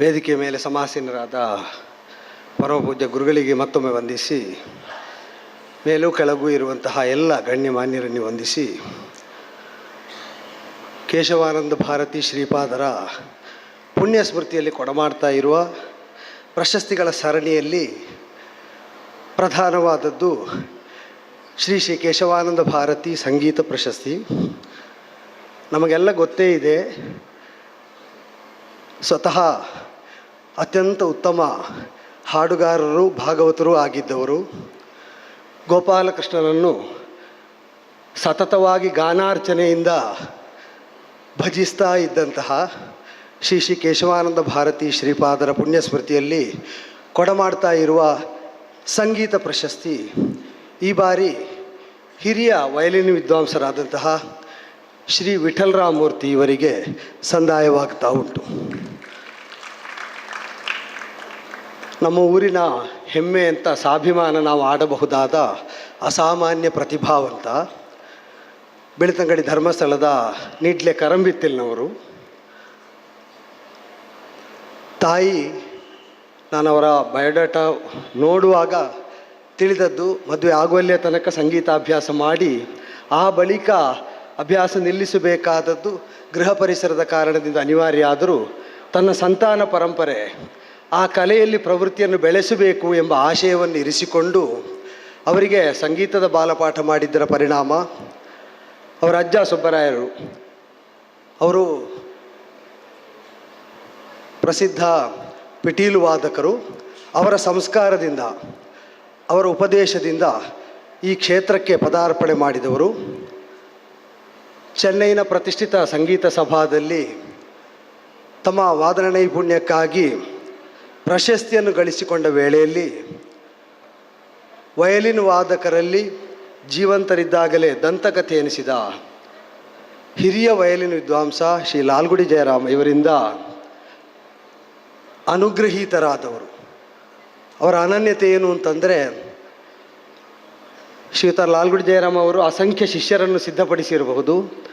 ವೇದಿಕೆ ಮೇಲೆ ಸಮಾಸೀನರಾದ ಪರಮಪೂಜ್ಯ ಗುರುಗಳಿಗೆ ಮತ್ತೊಮ್ಮೆ ವಂದಿಸಿ, ಮೇಲೂ ಕೆಳಗೂ ಇರುವಂತಹ ಎಲ್ಲ ಗಣ್ಯಮಾನ್ಯರನ್ನು ವಂದಿಸಿ, ಕೇಶವಾನಂದ ಭಾರತಿ ಶ್ರೀಪಾದರ ಪುಣ್ಯ ಸ್ಮೃತಿಯಲ್ಲಿ ಕೊಡಮಾಡ್ತಾ ಇರುವ ಪ್ರಶಸ್ತಿಗಳ ಸರಣಿಯಲ್ಲಿ ಪ್ರಧಾನವಾದದ್ದು ಶ್ರೀ ಶ್ರೀ ಕೇಶವಾನಂದ ಭಾರತಿ ಸಂಗೀತ ಪ್ರಶಸ್ತಿ. ನಮಗೆಲ್ಲ ಗೊತ್ತೇ ಇದೆ. ಸ್ವತಃ ಅತ್ಯಂತ ಉತ್ತಮ ಹಾಡುಗಾರರು, ಭಾಗವತರು ಆಗಿದ್ದವರು. ಗೋಪಾಲಕೃಷ್ಣನನ್ನು ಸತತವಾಗಿ ಗಾನಾರ್ಚನೆಯಿಂದ ಭಜಿಸ್ತಾ ಇದ್ದಂತಹ ಶ್ರೀ ಶ್ರೀ ಕೇಶವಾನಂದ ಭಾರತಿ ಶ್ರೀಪಾದರ ಪುಣ್ಯ ಸ್ಮೃತಿಯಲ್ಲಿ ಕೊಡಮಾಡ್ತಾ ಇರುವ ಸಂಗೀತ ಪ್ರಶಸ್ತಿ, ಈ ಬಾರಿ ಹಿರಿಯ ವಯಲಿನ್ ವಿದ್ವಾಂಸರಾದಂತಹ ಶ್ರೀ ವಿಠಲರಾಮೂರ್ತಿ ಇವರಿಗೆ ಸಂದಾಯವಾಗ್ತಾ ಉಂಟು. ನಮ್ಮ ಊರಿನ ಹೆಮ್ಮೆ ಅಂತ, ಸ್ವಾಭಿಮಾನ ನಾವು ಆಡಬಹುದಾದ ಅಸಾಮಾನ್ಯ ಪ್ರತಿಭಾವಂತ ಬೆಳ್ತಂಗಡಿ ಧರ್ಮಸ್ಥಳದ ನೀಡ್ಲೆ ಕರಂಬಿತ್ತಿಲ್ನವರು. ತಾಯಿ ನಾನು ಅವರ ಬಯೋಡಾಟಾ ನೋಡುವಾಗ ತಿಳಿದದ್ದು, ಮದುವೆ ಆಗುವಲ್ಲಿಯ ತನಕ ಸಂಗೀತಾಭ್ಯಾಸ ಮಾಡಿ, ಆ ಬಳಿಕ ಅಭ್ಯಾಸ ನಿಲ್ಲಿಸಬೇಕಾದದ್ದು ಗೃಹ ಪರಿಸರದ ಕಾರಣದಿಂದ ಅನಿವಾರ್ಯ ಆದರೂ ತನ್ನ ಸಂತಾನ ಪರಂಪರೆ ಆ ಕಲೆಯಲ್ಲಿ ಪ್ರವೃತ್ತಿಯನ್ನು ಬೆಳೆಸಬೇಕು ಎಂಬ ಆಶಯವನ್ನು ಇರಿಸಿಕೊಂಡು ಅವರಿಗೆ ಸಂಗೀತದ ಬಾಲಪಾಠ ಮಾಡಿದ್ದರ ಪರಿಣಾಮ ಅವರ ಅಜ್ಜ ಸುಬ್ಬರಾಯರು. ಅವರು ಪ್ರಸಿದ್ಧ ಪಿಟೀಲು ವಾದಕರು. ಅವರ ಸಂಸ್ಕಾರದಿಂದ, ಅವರ ಉಪದೇಶದಿಂದ ಈ ಕ್ಷೇತ್ರಕ್ಕೆ ಪದಾರ್ಪಣೆ ಮಾಡಿದವರು. ಚೆನ್ನೈನ ಪ್ರತಿಷ್ಠಿತ ಸಂಗೀತ ಸಭಾದಲ್ಲಿ ತಮ್ಮ ವಾದನ ನೈಪುಣ್ಯಕ್ಕಾಗಿ ಪ್ರಶಸ್ತಿಯನ್ನು ಗಳಿಸಿಕೊಂಡ ವೇಳೆಯಲ್ಲಿ ವಯಲಿನ್ ವಾದಕರಲ್ಲಿ ಜೀವಂತರಿದ್ದಾಗಲೇ ದಂತಕಥೆ ಎನಿಸಿದ ಹಿರಿಯ ವಯಲಿನ್ ವಿದ್ವಾಂಸ ಶ್ರೀ ಲಾಲ್ಗುಡಿ ಜಯರಾಮ್ ಇವರಿಂದ ಅನುಗ್ರಹೀತರಾದವರು. ಅವರ ಅನನ್ಯತೆ ಏನು ಅಂತಂದರೆ ಶ್ರೀಯುತ ಲಾಲ್ಗುಡಿ ಜಯರಾಮ್ ಅವರು ಅಸಂಖ್ಯ ಶಿಷ್ಯರನ್ನು ಸಿದ್ಧಪಡಿಸಿರಬಹುದು.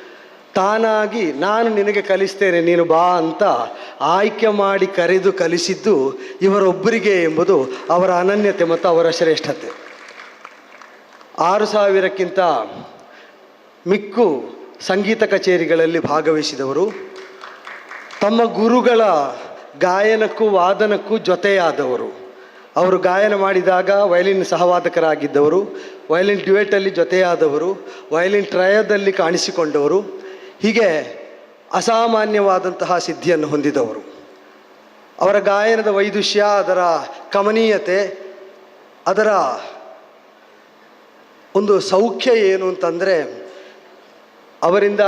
ತಾನಾಗಿ ನಾನು ನಿನಗೆ ಕಲಿಸ್ತೇನೆ, ನೀನು ಬಾ ಅಂತ ಆಯ್ಕೆ ಮಾಡಿ ಕರೆದು ಕಲಿಸಿದ್ದು ಇವರೊಬ್ಬರಿಗೆ ಎಂಬುದು ಅವರ ಅನನ್ಯತೆ ಮತ್ತು ಅವರ ಶ್ರೇಷ್ಠತೆ. ಆರು ಸಾವಿರಕ್ಕಿಂತ ಮಿಕ್ಕು ಸಂಗೀತ ಕಚೇರಿಗಳಲ್ಲಿ ಭಾಗವಹಿಸಿದವರು. ತಮ್ಮ ಗುರುಗಳ ಗಾಯನಕ್ಕೂ ವಾದನಕ್ಕೂ ಜೊತೆಯಾದವರು. ಅವರು ಗಾಯನ ಮಾಡಿದಾಗ ವಯಲಿನ್ ಸಹವಾದಕರಾಗಿದ್ದವರು. ವಯಲಿನ್ ಡ್ಯುಯೆಟಲ್ಲಿ ಜೊತೆಯಾದವರು. ವಯಲಿನ್ ಟ್ರಯದಲ್ಲಿ ಕಾಣಿಸಿಕೊಂಡವರು. ಹೀಗೆ ಅಸಾಮಾನ್ಯವಾದಂತಹ ಸಿದ್ಧಿಯನ್ನು ಹೊಂದಿದವರು. ಅವರ ಗಾಯನದ ವೈದುಷ್ಯ, ಅದರ ಕಮನೀಯತೆ, ಅದರ ಒಂದು ಸೌಖ್ಯ ಏನು ಅಂತಂದರೆ, ಅವರಿಂದ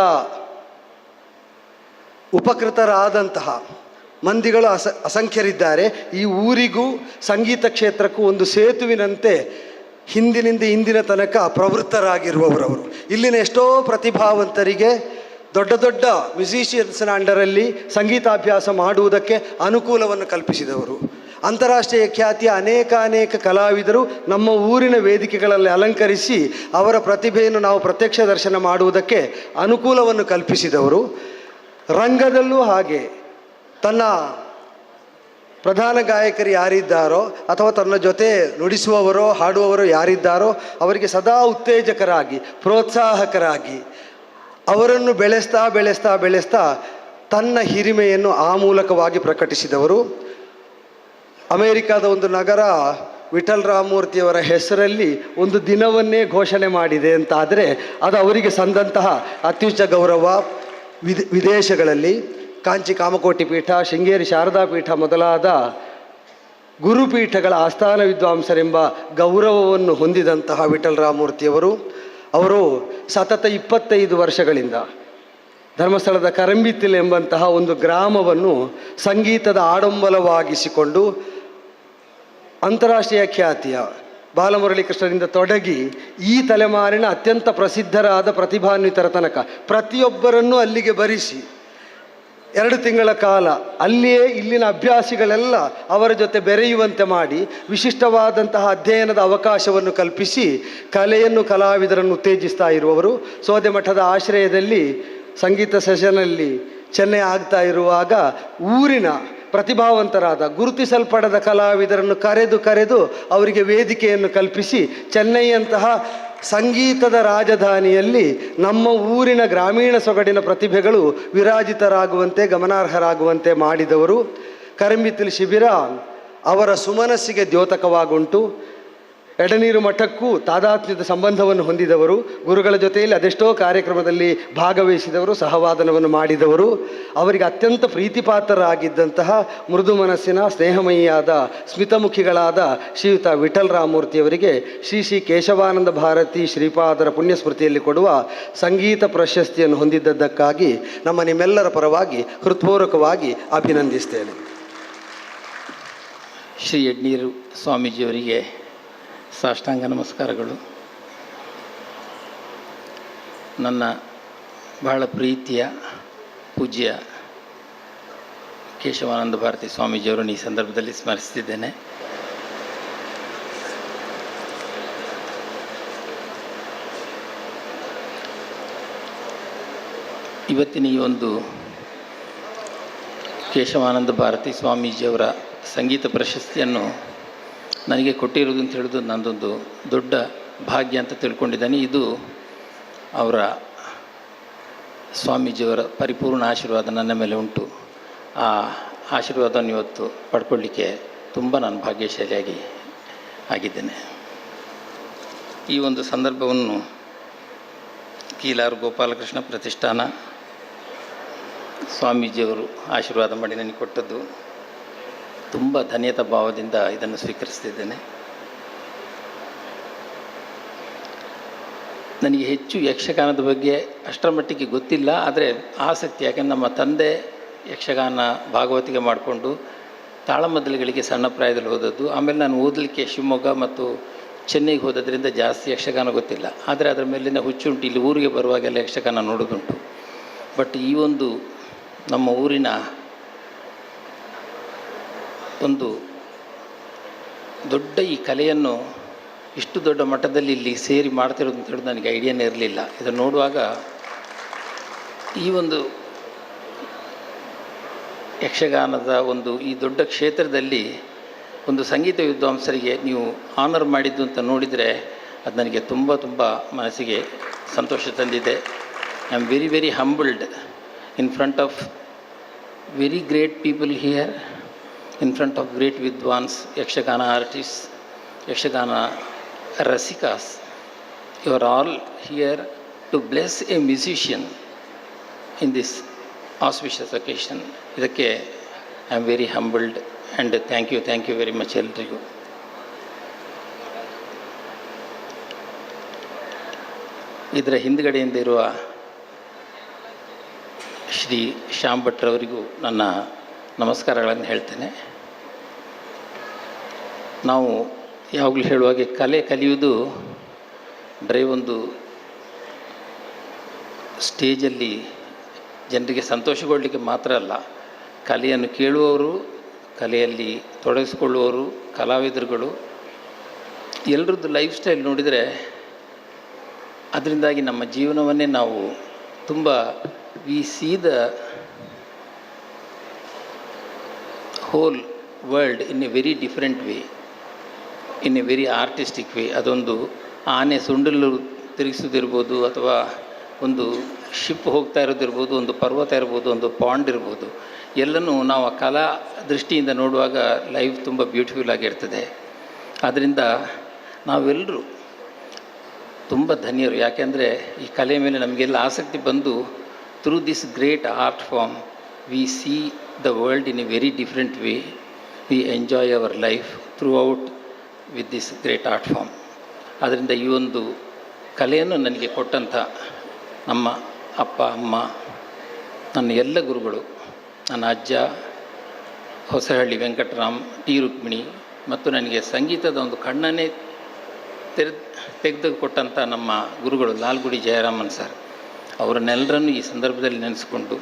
ಉಪಕೃತರಾದಂತಹ ಮಂದಿಗಳು ಅಸ, ಅಸಂಖ್ಯರಿದ್ದಾರೆ. ಈ ಊರಿಗೂ ಸಂಗೀತ ಕ್ಷೇತ್ರಕ್ಕೂ ಒಂದು ಸೇತುವಿನಂತೆ ಹಿಂದಿನಿಂದ ಇಂದಿನ ತನಕ ಪ್ರವೃತ್ತರಾಗಿರುವವರವರು. ಇಲ್ಲಿನ ಎಷ್ಟೋ ಪ್ರತಿಭಾವಂತರಿಗೆ ದೊಡ್ಡ ದೊಡ್ಡ ಮ್ಯೂಸಿಷಿಯನ್ಸ್ನ ಅಂಡರಲ್ಲಿ ಸಂಗೀತಾಭ್ಯಾಸ ಮಾಡುವುದಕ್ಕೆ ಅನುಕೂಲವನ್ನು ಕಲ್ಪಿಸಿದವರು. ಅಂತಾರಾಷ್ಟ್ರೀಯ ಖ್ಯಾತಿಯ ಅನೇಕ ಅನೇಕ ಕಲಾವಿದರು ನಮ್ಮ ಊರಿನ ವೇದಿಕೆಗಳಲ್ಲಿ ಅಲಂಕರಿಸಿ ಅವರ ಪ್ರತಿಭೆಯನ್ನು ನಾವು ಪ್ರತ್ಯಕ್ಷ ದರ್ಶನ ಮಾಡುವುದಕ್ಕೆ ಅನುಕೂಲವನ್ನು ಕಲ್ಪಿಸಿದವರು. ರಂಗದಲ್ಲೂ ಹಾಗೆ ತನ್ನ ಪ್ರಧಾನ ಗಾಯಕರು ಯಾರಿದ್ದಾರೋ ಅಥವಾ ತನ್ನ ಜೊತೆ ನುಡಿಸುವವರೋ ಹಾಡುವವರೋ ಯಾರಿದ್ದಾರೋ ಅವರಿಗೆ ಸದಾ ಉತ್ತೇಜಕರಾಗಿ, ಪ್ರೋತ್ಸಾಹಕರಾಗಿ ಅವರನ್ನು ಬೆಳೆಸ್ತಾ ಬೆಳೆಸ್ತಾ ಬೆಳೆಸ್ತಾ ತನ್ನ ಹಿರಿಮೆಯನ್ನು ಆ ಮೂಲಕವಾಗಿ ಪ್ರಕಟಿಸಿದವರು. ಅಮೇರಿಕಾದ ಒಂದು ನಗರ ವಿಠಲ್ ರಾಮಮೂರ್ತಿಯವರ ಹೆಸರಲ್ಲಿ ಒಂದು ದಿನವನ್ನೇ ಘೋಷಣೆ ಮಾಡಿದೆ ಅಂತಾದರೆ ಅದು ಅವರಿಗೆ ಸಂದಂತಹ ಅತ್ಯುಚ್ಚ ಗೌರವ ವಿದ, ವಿದೇಶಗಳಲ್ಲಿ. ಕಾಂಚಿ ಕಾಮಕೋಟಿ ಪೀಠ, ಶೃಂಗೇರಿ ಶಾರದಾ ಪೀಠ ಮೊದಲಾದ ಗುರುಪೀಠಗಳ ಆಸ್ಥಾನ ವಿದ್ವಾಂಸರೆಂಬ ಗೌರವವನ್ನು ಹೊಂದಿದಂತಹ ವಿಠಲ್ ರಾಮಮೂರ್ತಿಯವರು. ಅವರು ಸತತ ಇಪ್ಪತ್ತೈದು ವರ್ಷಗಳಿಂದ ಧರ್ಮಸ್ಥಳದ ಕರಂಬಿತಿಲ್ ಎಂಬಂತಹ ಒಂದು ಗ್ರಾಮವನ್ನು ಸಂಗೀತದ ಆಡಂಬಲವಾಗಿಸಿಕೊಂಡು ಅಂತಾರಾಷ್ಟ್ರೀಯ ಖ್ಯಾತಿಯ ಬಾಲಮುರಳಿ ಕೃಷ್ಣರಿಂದ ತೊಡಗಿ ಈ ತಲೆಮಾರಿನ ಅತ್ಯಂತ ಪ್ರಸಿದ್ಧರಾದ ಪ್ರತಿಭಾನ್ವಿತರ ತನಕ ಪ್ರತಿಯೊಬ್ಬರನ್ನು ಅಲ್ಲಿಗೆ ಬರಿಸಿ ಎರಡು ತಿಂಗಳ ಕಾಲ ಅಲ್ಲಿಯೇ ಇಲ್ಲಿನ ಅಭ್ಯಾಸಿಗಳೆಲ್ಲ ಅವರ ಜೊತೆ ಬೆರೆಯುವಂತೆ ಮಾಡಿ ವಿಶಿಷ್ಟವಾದಂತಹ ಅಧ್ಯಯನದ ಅವಕಾಶವನ್ನು ಕಲ್ಪಿಸಿ ಕಲೆಯನ್ನು ಕಲಾವಿದರನ್ನು ಉತ್ತೇಜಿಸ್ತಾ ಇರುವವರು. ಸೋದೆ ಮಠದ ಆಶ್ರಯದಲ್ಲಿ ಸಂಗೀತ ಸೆಷನಲ್ಲಿ ಚೆನ್ನೈ ಆಗ್ತಾ ಇರುವಾಗ ಊರಿನ ಪ್ರತಿಭಾವಂತರಾದ, ಗುರುತಿಸಲ್ಪಡದ ಕಲಾವಿದರನ್ನು ಕರೆದು ಕರೆದು ಅವರಿಗೆ ವೇದಿಕೆಯನ್ನು ಕಲ್ಪಿಸಿ ಚೆನ್ನೈಯಂತಹ ಸಂಗೀತದ ರಾಜಧಾನಿಯಲ್ಲಿ ನಮ್ಮ ಊರಿನ ಗ್ರಾಮೀಣ ಸೊಗಡಿನ ಪ್ರತಿಭೆಗಳು ವಿರಾಜಿತರಾಗುವಂತೆ, ಗಮನಾರ್ಹರಾಗುವಂತೆ ಮಾಡಿದವರು ಕರಂಬಿತಿಲ್ ಶಿಬಿರ ಅವರ ಸುಮನಸ್ಸಿಗೆ ದ್ಯೋತಕವಾಗುಂಟು. ಎಡನೀರು ಮಠಕ್ಕೂ ತಾದಾತ್ಮ್ಯದ ಸಂಬಂಧವನ್ನು ಹೊಂದಿದವರು, ಗುರುಗಳ ಜೊತೆಯಲ್ಲಿ ಅದೆಷ್ಟೋ ಕಾರ್ಯಕ್ರಮದಲ್ಲಿ ಭಾಗವಹಿಸಿದವರು, ಸಹವಾದನವನ್ನು ಮಾಡಿದವರು. ಅವರಿಗೆ ಅತ್ಯಂತ ಪ್ರೀತಿಪಾತ್ರರಾಗಿದ್ದಂತಹ ಮೃದು ಮನಸ್ಸಿನ ಸ್ನೇಹಮಯಿಯಾದ ಸ್ಮಿತಮುಖಿಗಳಾದ ಶ್ರೀಯುತ ವಿಠಲ್ ರಾಮಮೂರ್ತಿಯವರಿಗೆ ಶ್ರೀ ಶ್ರೀ ಕೇಶವಾನಂದ ಭಾರತಿ ಶ್ರೀಪಾದರ ಪುಣ್ಯಸ್ಮೃತಿಯಲ್ಲಿ ಕೊಡುವ ಸಂಗೀತ ಪ್ರಶಸ್ತಿಯನ್ನು ಹೊಂದಿದ್ದದ್ದಕ್ಕಾಗಿ ನಮ್ಮ ನಿಮ್ಮೆಲ್ಲರ ಪರವಾಗಿ ಹೃತ್ಪೂರ್ವಕವಾಗಿ ಅಭಿನಂದಿಸ್ತೇನೆ. ಶ್ರೀ ಯಡ್ನೀರು ಸ್ವಾಮೀಜಿಯವರಿಗೆ ಸಾಷ್ಟಾಂಗ ನಮಸ್ಕಾರಗಳು. ನನ್ನ ಬಹಳ ಪ್ರೀತಿಯ ಪೂಜ್ಯ ಕೇಶವಾನಂದ ಭಾರತಿ ಸ್ವಾಮೀಜಿಯವರನ್ನು ಈ ಸಂದರ್ಭದಲ್ಲಿ ಸ್ಮರಿಸ್ತಿದ್ದೇನೆ ಇವತ್ತಿನ ಈ ಒಂದು ಕೇಶವಾನಂದ ಭಾರತಿ ಸ್ವಾಮೀಜಿಯವರ ಸಂಗೀತ ಪ್ರಶಸ್ತಿಯನ್ನು ನನಗೆ ಕೊಟ್ಟಿರೋದು ಅಂತ ಹೇಳಿದು ನಂದೊಂದು ದೊಡ್ಡ ಭಾಗ್ಯ ಅಂತ ತಿಳ್ಕೊಂಡಿದ್ದಾನೆ. ಇದು ಅವರ ಸ್ವಾಮೀಜಿಯವರ ಪರಿಪೂರ್ಣ ಆಶೀರ್ವಾದ ನನ್ನ ಮೇಲೆ ಉಂಟು. ಆ ಆಶೀರ್ವಾದವನ್ನು ಇವತ್ತು ಪಡ್ಕೊಳ್ಳಿಕ್ಕೆ ತುಂಬ ನಾನು ಭಾಗ್ಯಶಾಲಿಯಾಗಿ ಆಗಿದ್ದೇನೆ. ಈ ಒಂದು ಸಂದರ್ಭವನ್ನು ಕೀಲಾರು ಗೋಪಾಲಕೃಷ್ಣ ಪ್ರತಿಷ್ಠಾನ ಸ್ವಾಮೀಜಿಯವರು ಆಶೀರ್ವಾದ ಮಾಡಿ ನನಗೆ ಕೊಟ್ಟದ್ದು. ತುಂಬ ಧನ್ಯತಾ ಭಾವದಿಂದ ಇದನ್ನು ಸ್ವೀಕರಿಸ್ತಿದ್ದೇನೆ. ನನಗೆ ಹೆಚ್ಚು ಯಕ್ಷಗಾನದ ಬಗ್ಗೆ ಅಷ್ಟರ ಮಟ್ಟಿಗೆ ಗೊತ್ತಿಲ್ಲ, ಆದರೆ ಆಸಕ್ತಿ, ಯಾಕೆಂದ್ರೆ ನಮ್ಮ ತಂದೆ ಯಕ್ಷಗಾನ ಭಾಗವತಿಗೆ ಮಾಡಿಕೊಂಡು ತಾಳಮದ್ದಲುಗಳಿಗೆ ಸಣ್ಣ ಪ್ರಾಯದಲ್ಲಿ ಹೋದದ್ದು. ಆಮೇಲೆ ನಾನು ಓದಲಿಕ್ಕೆ ಶಿವಮೊಗ್ಗ ಮತ್ತು ಚೆನ್ನೈಗೆ ಹೋದದ್ರಿಂದ ಜಾಸ್ತಿ ಯಕ್ಷಗಾನ ಗೊತ್ತಿಲ್ಲ. ಆದರೆ ಅದರ ಮೇಲಿನ ಹುಚ್ಚುಂಟು ಇಲ್ಲಿ ಊರಿಗೆ ಬರುವಾಗೆಲ್ಲ ಯಕ್ಷಗಾನ ನೋಡೋದುಂಟು. ಬಟ್ ಈ ಒಂದು ನಮ್ಮ ಊರಿನ ಒಂದು ದೊಡ್ಡ ಈ ಕಲೆಯನ್ನು ಇಷ್ಟು ದೊಡ್ಡ ಮಟ್ಟದಲ್ಲಿ ಇಲ್ಲಿ ಸೇರಿ ಮಾಡ್ತಿರೋದು ಅಂತ ಹೇಳಿದ್ರೆ ನನಗೆ ಐಡಿಯಾನೇ ಇರಲಿಲ್ಲ. ಇದನ್ನು ನೋಡುವಾಗ ಈ ಒಂದು ಯಕ್ಷಗಾನದ ಒಂದು ಈ ದೊಡ್ಡ ಕ್ಷೇತ್ರದಲ್ಲಿ ಒಂದು ಸಂಗೀತ ವಿದ್ವಾಂಸರಿಗೆ ನೀವು ಆನರ್ ಮಾಡಿದ್ದು ಅಂತ ನೋಡಿದರೆ ಅದು ನನಗೆ ತುಂಬ ತುಂಬ ಮನಸ್ಸಿಗೆ ಸಂತೋಷ ತಂದಿದೆ. I am very very humbled in front of very great people here in front of great Vidwans, Yakshagana artists, Yakshagana Rasikas. You are all here to bless a musician in this auspicious occasion. ಇದಕ್ಕೆ I am very humbled and thank you thank you very much ಎಲ್ರಿಗೂ ಇದರ ಹಿಂದ್ಗಡೆಯಿಂದ ಇರುವ ಶ್ರೀ ಶ್ಯಾಮ್ ಭಟ್ರವರಿಗೂ ನನ್ನ ನಮಸ್ಕಾರಗಳನ್ನು ಹೇಳ್ತೇನೆ. ನಾವು ಯಾವಾಗಲೂ ಹೇಳುವಾಗೆ ಕಲೆ ಕಲಿಯುವುದು ಬರೀ ಒಂದು ಸ್ಟೇಜಲ್ಲಿ ಜನರಿಗೆ ಸಂತೋಷಗೊಳ್ಳಲಿಕ್ಕೆ ಮಾತ್ರ ಅಲ್ಲ, ಕಲೆಯನ್ನು ಕೇಳುವವರು, ಕಲೆಯಲ್ಲಿ ತೊಡಗಿಸಿಕೊಳ್ಳುವವರು, ಕಲಾವಿದರುಗಳು ಎಲ್ಲರದ್ದು ಲೈಫ್ ಸ್ಟೈಲ್ ನೋಡಿದರೆ ಅದರಿಂದಾಗಿ ನಮ್ಮ ಜೀವನವನ್ನೇ ನಾವು ತುಂಬ we see the whole world in a very different way in a very artistic way ಅದೊಂದು ಆನೆ ಸುಂಡಲು ತಿರುಗಿಸೋದಿರ್ಬೋದು ಅಥವಾ ಒಂದು ಶಿಪ್ ಹೋಗ್ತಾ ಇರೋದಿರ್ಬೋದು, ಒಂದು ಪರ್ವತ ಇರ್ಬೋದು, ಒಂದು ಪಾಂಡ್ ಇರ್ಬೋದು. ಎಲ್ಲನೂ ನಾವು ಆ ಕಲಾ ದೃಷ್ಟಿಯಿಂದ ನೋಡುವಾಗ ಲೈಫ್ ತುಂಬ ಬ್ಯೂಟಿಫುಲ್ ಆಗಿರ್ತದೆ ಆದ್ದರಿಂದ ನಾವೆಲ್ಲರೂ ತುಂಬ ಧನ್ಯರು. ಯಾಕೆಂದರೆ ಈ ಕಲೆ ಮೇಲೆ ನಮಗೆಲ್ಲ ಆಸಕ್ತಿ ಬಂದು through this great art form we see the world in a very different way we enjoy our life throughout with this great art form ಆದ್ದರಿಂದ ಈ ಒಂದು ಕಲೆಯನ್ನು ನನಗೆ ಕೊಟ್ಟಂಥ ನಮ್ಮ ಅಪ್ಪ, ಅಮ್ಮ, ನನ್ನ ಎಲ್ಲ ಗುರುಗಳು, ನನ್ನ ಅಜ್ಜ, ಹೊಸಹಳ್ಳಿ ವೆಂಕಟರಾಮ್, ಟಿ ರುಕ್ಮಿಣಿ ಮತ್ತು ನನಗೆ ಸಂಗೀತದ ಒಂದು ಕಣ್ಣನ್ನೇ ತೆರೆ ತೆಗೆದುಕೊಟ್ಟಂಥ ನಮ್ಮ ಗುರುಗಳು ಲಾಲ್ಗುಡಿ ಜಯರಾಮನ್ ಸರ್, ಅವರನ್ನೆಲ್ಲರನ್ನು ಈ ಸಂದರ್ಭದಲ್ಲಿ ನೆನೆಸ್ಕೊಂಡು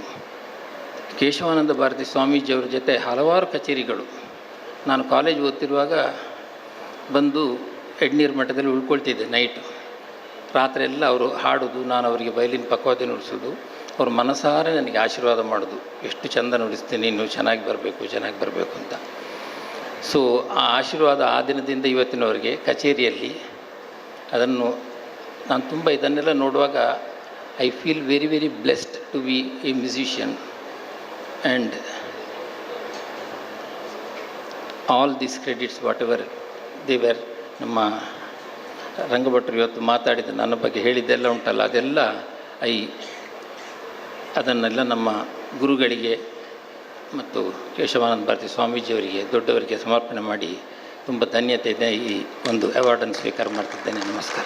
ಕೇಶವಾನಂದ ಭಾರತಿ ಸ್ವಾಮೀಜಿಯವರ ಜೊತೆ ಹಲವಾರು ಕಚೇರಿಗಳು. ನಾನು ಕಾಲೇಜ್ ಓದ್ತಿರುವಾಗ ಬಂದು ಎಡ್ನೀರು ಮಠದಲ್ಲಿ ಉಳ್ಕೊಳ್ತಿದ್ದೆ ನೈಟು. ರಾತ್ರಿ ಎಲ್ಲ ಅವರು ಹಾಡೋದು, ನಾನು ಅವರಿಗೆ ಬಯಲಿನ ಪಕ್ವಾದಿ ನುಡಿಸೋದು, ಅವ್ರ ಮನಸಾರೆ ನನಗೆ ಆಶೀರ್ವಾದ ಮಾಡೋದು. ಎಷ್ಟು ಚಂದ ನುಡಿಸ್ತೀನಿ ನೀನು ಚೆನ್ನಾಗಿ ಬರಬೇಕು ಚೆನ್ನಾಗಿ ಬರಬೇಕು ಅಂತ. ಸೊ ಆ ಆಶೀರ್ವಾದ ಆ ದಿನದಿಂದ ಇವತ್ತಿನವರಿಗೆ ಕಚೇರಿಯಲ್ಲಿ ಅದನ್ನು ನಾನು ತುಂಬ ಇದನ್ನೆಲ್ಲ ನೋಡುವಾಗ I feel very very blessed to be a musician and all this credits whatever ದೇವರ್ ನಮ್ಮ ರಂಗಭಟ್ರು ಇವತ್ತು ಮಾತಾಡಿದ ನನ್ನ ಬಗ್ಗೆ ಹೇಳಿದ್ದೆಲ್ಲ ಉಂಟಲ್ಲ, ಅದೆಲ್ಲ ಐ ಅದನ್ನೆಲ್ಲ ನಮ್ಮ ಗುರುಗಳಿಗೆ ಮತ್ತು ಕೇಶವಾನಂದ ಭಾರತಿ ಸ್ವಾಮೀಜಿಯವರಿಗೆ, ದೊಡ್ಡವರಿಗೆ ಸಮರ್ಪಣೆ ಮಾಡಿ ತುಂಬ ಧನ್ಯತೆ ಇದೆ. ಈ ಒಂದು ಅವಾರ್ಡನ್ನು ಸ್ವೀಕಾರ ಮಾಡ್ತಿದ್ದೇನೆ. ನಮಸ್ಕಾರ.